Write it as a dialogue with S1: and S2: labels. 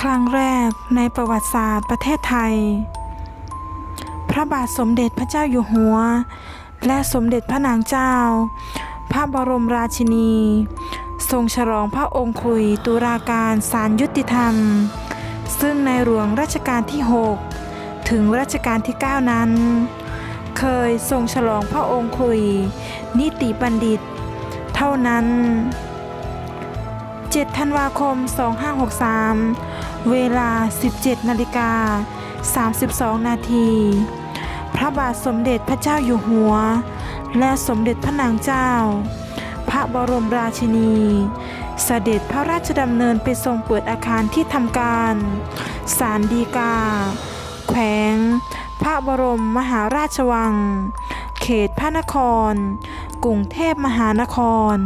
S1: ครั้งแรกในประวัติศาสตร์ประเทศไทย พระบาทสมเด็จพระเจ้าอยู่หัว และสมเด็จพระนางเจ้า พระบรมราชินี ทรงฉลองพระองค์คุยตุลาการศาลยุติธรรม ซึ่งในหลวงรัชกาลที่ 6 ถึงรัชกาลที่ 9 นั้น เคยทรงฉลองพระองค์คุย นิติบัณฑิต เท่านั้น 7 ธันวาคม 2563 เวลา 17 นาฬิกา 32 นาที พระบาทสมเด็จพระเจ้าอยู่หัว และสมเด็จพระนางเจ้า พระบรมราชินี เสด็จพระราชดำเนินไปทรงเปิดอาคารที่ทำการศาลฎีกา แขวง พระบรมมหาราชวัง เขตพระนคร กรุงเทพมหานคร